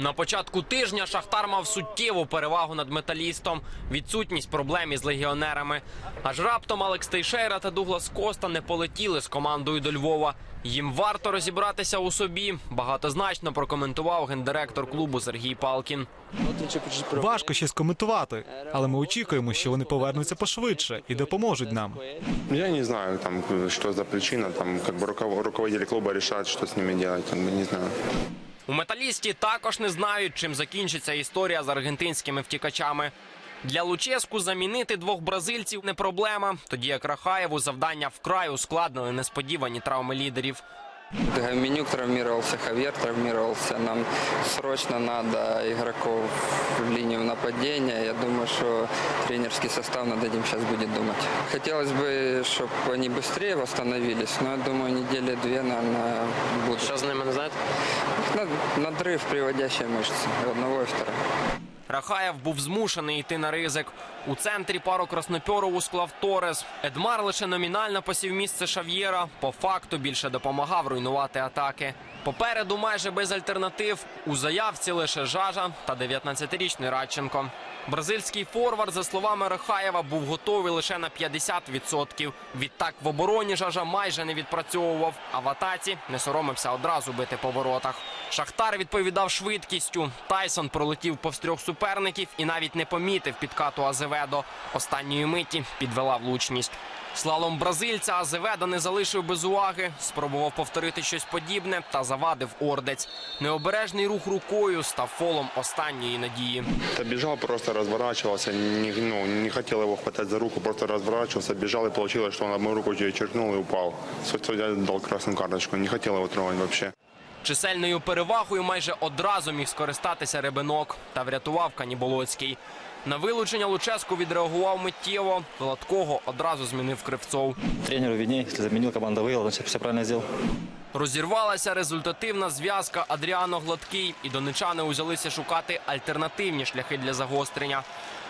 На початку тижня Шахтар мав суттєву перевагу над металістом, відсутність проблем із легіонерами. Аж раптом Алекс Тейшейра та Дуглас Коста не полетіли з командою до Львова. Їм варто розібратися у собі. Багатозначно прокоментував гендиректор клубу Сергій Палкін. Важко щось коментувати, але ми очікуємо, що вони повернуться пошвидше і допоможуть нам. Я не знаю, там, что за причина, там, как бы руков- руководители клуба решат, что с ними бы, не знаю. У металісті також не знають, чим закінчиться історія з аргентинськими втікачами. Для Луческу замінити двох бразильців не проблема, тоді як Рахаєву завдання вкрай ускладнили несподівані травми лідерів. Менюк травмировался, Хавьер травмировался. Нам срочно надо игроков в линию нападения. Я думаю, что тренерский состав над этим сейчас будет думать. Хотелось бы, чтобы они быстрее восстановились, но я думаю, недели две, наверное, будут. Що з ними не знаєте? На- Надрыв приводящей мышцы одного и второго. Рахаєв був змушений йти на ризик. У центрі пару краснопьорову склав Торес. Едмар лише номінально посів місце Шав'єра. По факту більше допомагав руйнувати атаки. Попереду майже без альтернатив. У заявці лише Жажа та 19-річний Радченко. Бразильський форвард, за словами Рахаєва, був готовий лише на 50%. Відтак в обороні Жажа майже не відпрацьовував, а в атаці не соромився одразу бити по воротах. Шахтар відповідав швидкістю. Тайсон пролетів повз трьох суперників і навіть не помітив підкату Азеведо. Останньої миті підвела влучність. Слалом бразильця Азеведо не залишив без уваги, спробував повторити щось подібне та завадив ордець. Необережний рух рукою став фолом останньої надії. Я бежал, просто разворачивался, не, ну, не хотел его хватать за руку, просто разворачивался, бежал и получилось, что он одну руку черкнул и упал. Судья дал красную карточку, не хотел его трогать вообще. Чисельною перевагою майже одразу міг скористатися Ребенок та врятував Каніболоцький. На вилучення Луческу відреагував миттєво. Гладкого одразу змінив Кривцов. Тренеру видней, если заменил, команда выиграла, значит все правильно сделал. Розірвалася результативна зв'язка Адріано Гладкий, і донечани узялися шукати альтернативні шляхи для загострення.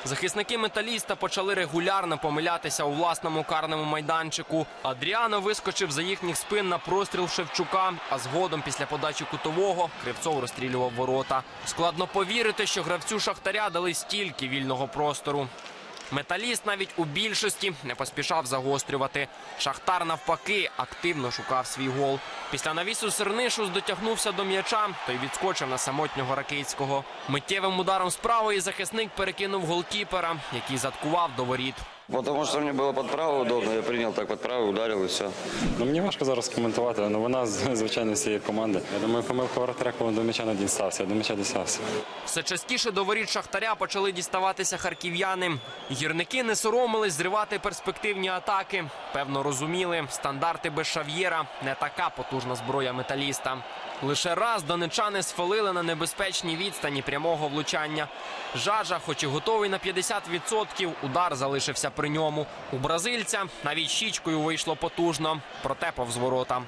Захисники металіста почали регулярно помилятися у власному карному майданчику. Адріано вискочив за їхніх спин на простріл Шевчука, а згодом після подачі кутового Кривцов розстрілював ворота. Складно повірити, що гравцю Шахтаря дали стільки вільного простору. Металіст навіть у більшості не поспішав загострювати. Шахтар навпаки активно шукав свій гол. Після навісу Сернишус дотягнувся до м'яча, той відскочив на самотнього Ракицького. Миттєвим ударом з правої захисник перекинув голкіпера, який заткував до воріт. Потому что мне было под право удобно, я принял так под право, ударил и все. Ну, мені важко зараз коментувати, але вона звичайно всієї команди. Я думаю, помилка воротаря, коли до м'яча не дістався, до м'яча дістався. Все частіше до воріт Шахтаря почали діставатися харків'яни. Гірники не соромились зривати перспективні атаки. Певно, розуміли, стандарти без шав'єра не така потужна зброя металіста. Лише раз донечани сфалили на небезпечній відстані прямого влучання. Жажа, хоч і готовий на 50%, удар залишився при ньому. У бразильця навіть щічкою вийшло потужно, проте повз ворота.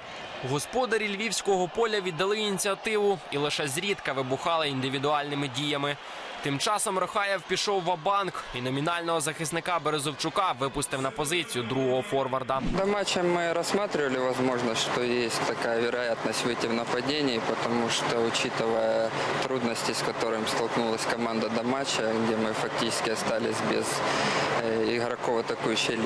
Господарі львівського поля віддали ініціативу і лише зрідка вибухали індивідуальними діями. Тим часом Рохаєв пішов в банк і номінального захисника Березовчука випустив на позицію другого форварда. До матча мы рассматривали возможность, что есть такая вероятность выйти в нападении, потому что, учитывая трудности, с которыми столкнулась команда до матча, где мы фактически остались без игроков атакующей.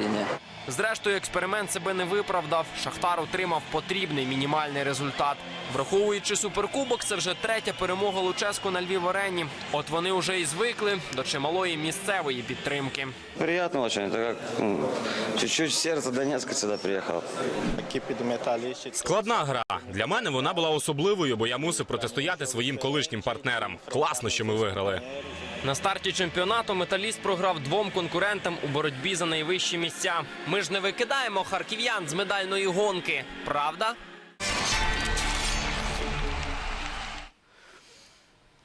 Зрештою, експеримент себе не виправдав. Шахтар отримав потрібний мінімальний результат. Враховуючи суперкубок, це вже третя перемога Луческу на Львів арені. От вони вже і звикли до чималої місцевої підтримки. Это как ну, чуть-чуть сердце Донецка сюда приехал. Складна гра. Для мене вона була особливою, бо я мусив протистояти своїм колишнім партнерам. Класно, що ми виграли. На старті чемпіонату металіст програв двом конкурентам у боротьбі за найвищі місця. Ми ж не викидаємо харків'ян з медальної гонки, правда?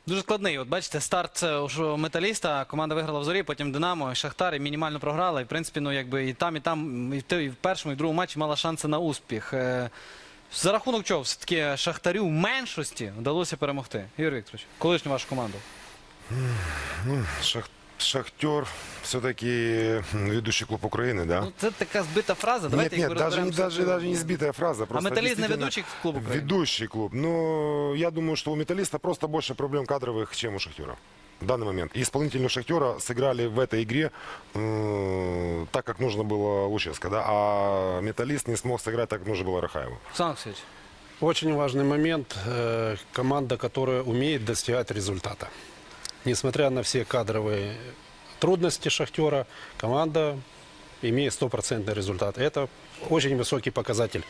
Дуже складний. От бачите, старт це уже металіста. Команда виграла в зорі, потім Динамо, Шахтар і мінімально програла. І в принципі, ну якби і там, і там, і в, першому, і в другому матчі мала шанси на успіх. Е, За рахунок чого все-таки Шахтарю в меншості вдалося перемогти. Ігор Вікторович, колишню вашу команду. Шах... Шахтер все-таки ведущий клуб Украины, да? Ну, це така збита фраза. Нет, Давайте нет, якби даже, даже, даже не сбитая фраза. Просто Металлист действительно ведущий клуб Украины? Ведущий клуб. Но я думаю, что у Металлиста просто больше проблем кадровых, чем у Шахтера. В данный момент. И исполнители у Шахтера сыграли в этой игре э, так, как нужно было Луческо, да? А Металлист не смог сыграть так, как нужно было Рахаеву. Олександр Олексійович. Очень важный момент. э, Команда, которая умеет достигать результата. Несмотря на все кадровые трудности Шахтера, команда имеет стопроцентный результат. Это очень высокий показатель.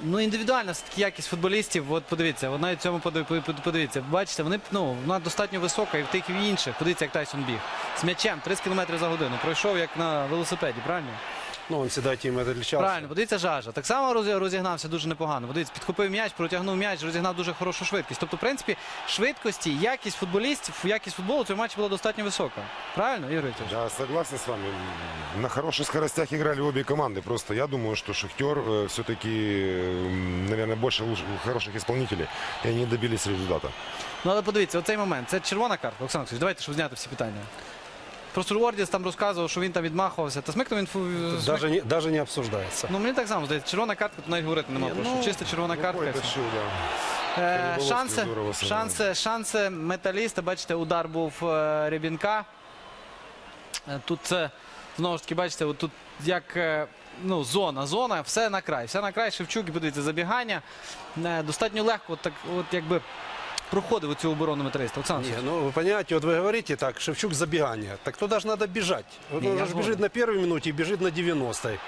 Ну, індивідуальна все-таки якість футболістів. От подивіться, от навіть в цьому подив- под- подивіться. Бачите, вони ну, вона достатньо висока і в тих і в інших. Подивіться, як Тайсон біг. З м'ячем 30 км за годину. Пройшов як на велосипеді, правильно? Ну, он всегда этим отличался. Правильно, подивіться, жажа. Так само роз- розігнався дуже непогано. Подивіться, підхопив м'яч, протягнув м'яч, розігнав дуже хорошу швидкість. Тобто, в принципі, швидкості, якість футболістів, якість футболу в цьому матчі була достатньо висока. Правильно, Ігор Вікторович? Я согласен с вами. На хороших скоростях играли обе команды. Просто я думаю, что Шахтер э, все-таки, наверное, больше луч- хороших исполнителей. И они добились результата. Ну, але подивіться, оцей момент. Це червона картка, Олександр Олексійович, давайте, щоб зняти всі питання. Просто Ордіс там розказував, що він там відмахувався. Та смикнув він смик- Даже не, даже не обсуждается. Ну, мені так само здається, червона картка, то навіть говорити нема про що. Чисто червона картка. і Какой-то все. шил, да. Е, Шанси, здорово шанси, шанси металіста. Бачите, удар був е, Рябінка. Е, Тут це, знову ж таки, бачите, тут як е, ну, зона, зона, все на край. Все на край. Шевчук, і подивіться, забігання. Е, Достатньо легко, от так, от якби проходив цю оборону металіста. Олександр, Не, ну, вы понимаете, вот вы говорите так, Шевчук забегание. Так туда же надо бежать. Вот Не, он я же згоден. бежит на первой минуте и бежит на 90-й.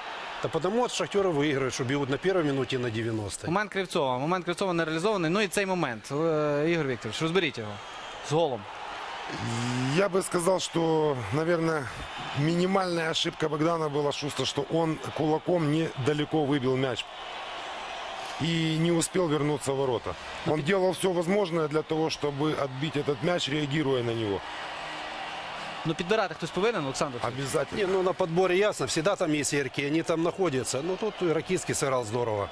Да потому от Шахтера выигрывают, что бегут на первой минуте и на 90-й. момент Кривцова. Момент Кривцова не реалізований. Ну і цей момент. Е, Ігор Вікторович, розберіть його з голом. Я бы сказал, что, наверное, минимальная ошибка Богдана была Шуста, что он кулаком недалеко выбил мяч И не успел вернуться в ворота. Он делал все возможное для того, чтобы отбить этот мяч, реагируя на него. Ну підбирати хтось повинен, Олександр. Обязательно. Не, ну на подборе ясно, всегда там есть игроки, они там находятся. Но тут и Ракитский сыграл здорово.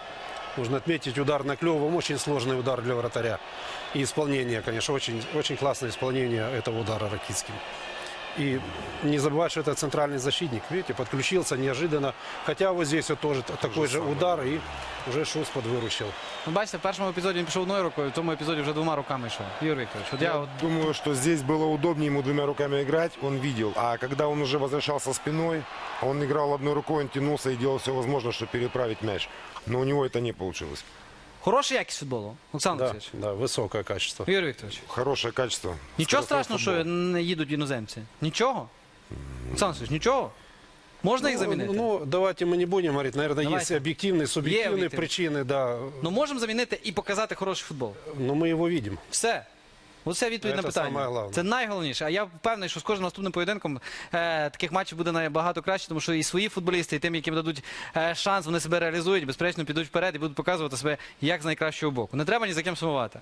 Нужно отметить удар на клевом, очень сложный удар для вратаря. И исполнение, конечно, очень, очень классное исполнение этого удара Ракитским. И не забывать, что это центральный защитник. Видите, подключился неожиданно. Хотя вот здесь вот тоже такой же удар, и уже Шус подвыручил. Ну, бачите, в першому епізоді він пішов одною рукою, в цьому епізоді вже двома руками йшов. Ігор Вікторович, от я Я от думаю, что здесь было удобнее ему двумя руками играть, он видел. А когда он уже возвращался спиной, он играл одной рукой, он тянулся и делал все возможное, чтобы переправить мяч. Но у него это не получилось. хороша якість футболу. Олександр Да, Олексійович. да, высокое качество. Ігор Вікторович. Хорошее качество. Нічого Скоростной страшного, що футбол. не їдуть іноземці. Нічого. Олександр Олексійович, нічого. Можна їх замінити? Ну, давайте мы не будем говорить. Наверное, Давайте. есть объективные, субъективные объективные. причины, да. Ну можемо замінити і показати хороший футбол. Но мы его видим. Все. Оце відповідь на Це питання. головне. Це найголовніше. А я впевнений, що з кожним наступним поєдинком е, таких матчів буде набагато краще, тому що і свої футболісти, і тим, яким дадуть е, шанс, вони себе реалізують, безперечно, підуть вперед і будуть показувати себе як з найкращого боку. Не треба ні за ким сумувати.